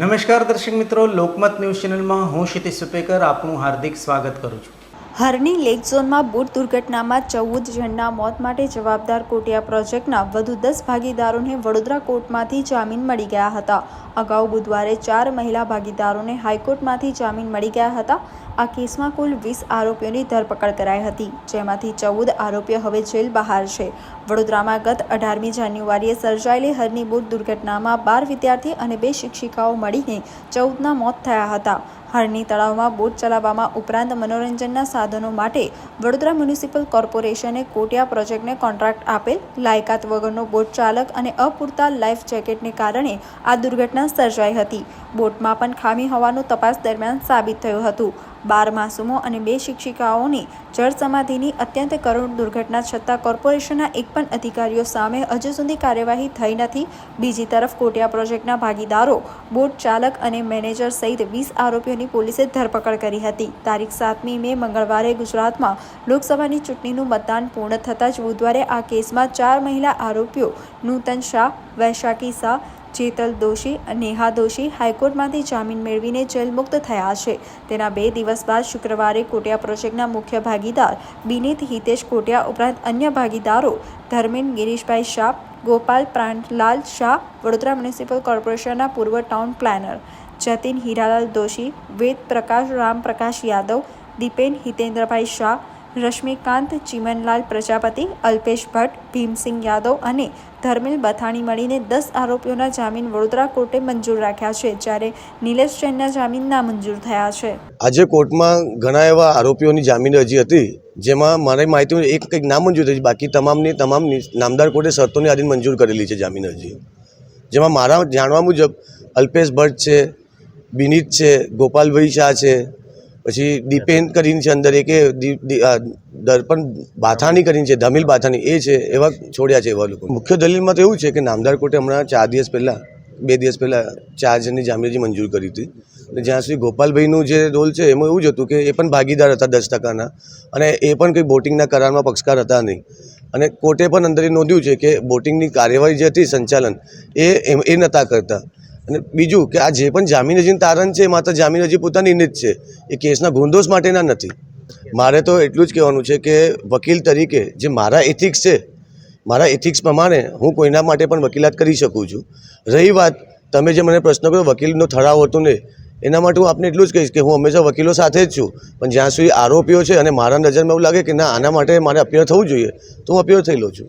નમસ્કાર દર્શક મિત્રો, લોકમત ન્યૂઝ ચેનલમાં હું શિતિ સુપેકર આપનું હાર્દિક સ્વાગત કરું છું. હરની લેક ઝોનમાં બોટ દુર્ઘટનામાં ચૌદ જણના મોત માટે જવાબદાર કોટિયા પ્રોજેક્ટના વધુ દસ ભાગીદારોને વડોદરા કોર્ટમાંથી જામીન મળી ગયા હતા. અગાઉ બુધવારે ચાર મહિલા ભાગીદારોને હાઈકોર્ટમાંથી જામીન મળી ગયા હતા. આ કેસમાં કુલ વીસ આરોપીઓની ધરપકડ કરાઈ હતી, જેમાંથી ચૌદ આરોપીઓ હવે જેલ બહાર છે. વડોદરામાં ગત અઢારમી જાન્યુઆરીએ સર્જાયેલી હરની બોટ દુર્ઘટનામાં બાર વિદ્યાર્થી અને બે શિક્ષિકાઓ મળીને ચૌદના મોત થયા હતા. હરની તળાવમાં બોટ ચલાવવામાં ઉપરાંત મનોરંજનના સાધનો માટે વડોદરા મ્યુનિસિપલ કોર્પોરેશને કોટિયા પ્રોજેક્ટને કોન્ટ્રાક્ટ આપેલ, લાયકાત વગરનો બોટ ચાલક અને અપૂરતા લાઈફ જેકેટને કારણે આ દુર્ઘટના સર્જાઈ હતી. બોટમાં પણ ખામી હોવાનું તપાસ દરમિયાન સાબિત થયું હતું. બાર માસૂમો અને બે શિક્ષિકાઓની જળ સમાધિની અત્યંત કરુણ દુર્ઘટના છતાં કોર્પોરેશનના એક પણ અધિકારીઓ સામે હજુ સુધી કાર્યવાહી થઈ નથી. બીજી તરફ કોટિયા પ્રોજેક્ટના ભાગીદારો, બોટ ચાલક અને મેનેજર સહિત વીસ આરોપીઓની પોલીસે ધરપકડ કરી હતી. તારીખ સાતમી મે મંગળવારે ગુજરાતમાં લોકસભાની ચૂંટણીનું મતદાન પૂર્ણ થતાં જ બુધવારે આ કેસમાં ચાર મહિલા આરોપીઓ, નૂતન શાહ, વૈશાખી શાહ જેતલ દોશી નેહા દોશી હાઈકોર્ટમાંથી જામીન મેળવીને જેલમુક્ત થયા છે. તેના બે દિવસ બાદ શુક્રવારે કોટિયા પ્રોજેક્ટના મુખ્ય ભાગીદાર બિનીત હિતેશ કોટિયા ઉપરાંત અન્ય ભાગીદારો ધર્મેન ગિરીશભાઈ શાહ, ગોપાલ પ્રાણલાલ શાહ, વડોદરા મ્યુનિસિપલ કોર્પોરેશનના પૂર્વ ટાઉન પ્લાનર જતીન હીરાલાલ દોશી વેદ પ્રકાશ રામપ્રકાશ યાદવ, દીપેન હિતેન્દ્રભાઈ શાહ રશ્મિકાંત, ચિમનલાલ, પ્રજાપતિ, અલ્પેશ ભટ્ટ, ભીમસિંહ યાદવ અને ધર્મેલ બથાણી મળીને દસ આરોપીઓના જામીન વડોદરા કોર્ટે મંજૂર રાખ્યા છે, જ્યારે નિલેશ જૈનના જામીન નામંજૂર થયા છે. આજે કોર્ટમાં ઘણા એવા આરોપીઓની જામીન અરજી હતી, જેમાં મારી માહિતી એક કંઈક નામંજૂર થઈ, બાકી તમામની, તમામ નામદાર કોર્ટે શરતોની આધીન મંજૂર કરેલી છે જામીન અરજી. જેમાં મારા જાણવા મુજબ અલ્પેશ ભટ્ટ છે, બિનીત છે, ગોપાલભાઈ શાહ છે પછી દીપેન કરીને છે અંદર એક એ કે દી- દર્પણ બાથાની કરીને છે, ધમિલ બાથાની, એ છે, એવા છોડ્યા છે એવા લોકો. મુખ્ય દલીલમાં તો એવું છે કે નામદાર કોર્ટે હમણાં ચાર દિવસ પહેલાં, બે દિવસ પહેલાં ચાર જણની જામીન મંજૂર કરી હતી. જ્યાં સુધી ગોપાલભાઈનું જે રોલ છે, એમાં એવું જ હતું કે એ પણ ભાગીદાર હતા દસ ટકાના અને એ પણ કંઈ બોટિંગના કરારમાં પક્ષકાર હતા નહીં. અને કોર્ટે પણ અંદર એ નોંધ્યું છે કે બોટિંગની કાર્યવાહી જે હતી સંચાલન, એ એ નહોતા કરતા. અને બીજું કે આ જે પણ જામીન અરજીનું તારણ છે, એ માત્ર જામીન અરજી પોતાની જ છે. એ કેસના ગુંદોષ માટેના નથી. મારે તો એટલું જ કહેવાનું છે કે વકીલ તરીકે જે મારા એથિક્સ છે, મારા એથિક્સ પ્રમાણે હું કોઈના માટે પણ વકીલાત કરી શકું છું. રહી વાત, તમે જે મને પ્રશ્ન કર્યો, વકીલનો ઠરાવ હતો ને, એના માટે હું આપને એટલું જ કહીશ કે હું હંમેશા વકીલો સાથે જ છું. પણ જ્યાં સુધી આરોપીઓ છે અને મારા નજરમાં એવું લાગે કે ના, આના માટે મારે અપીયર થવું જોઈએ, તો હું અપીયર લઉં છું.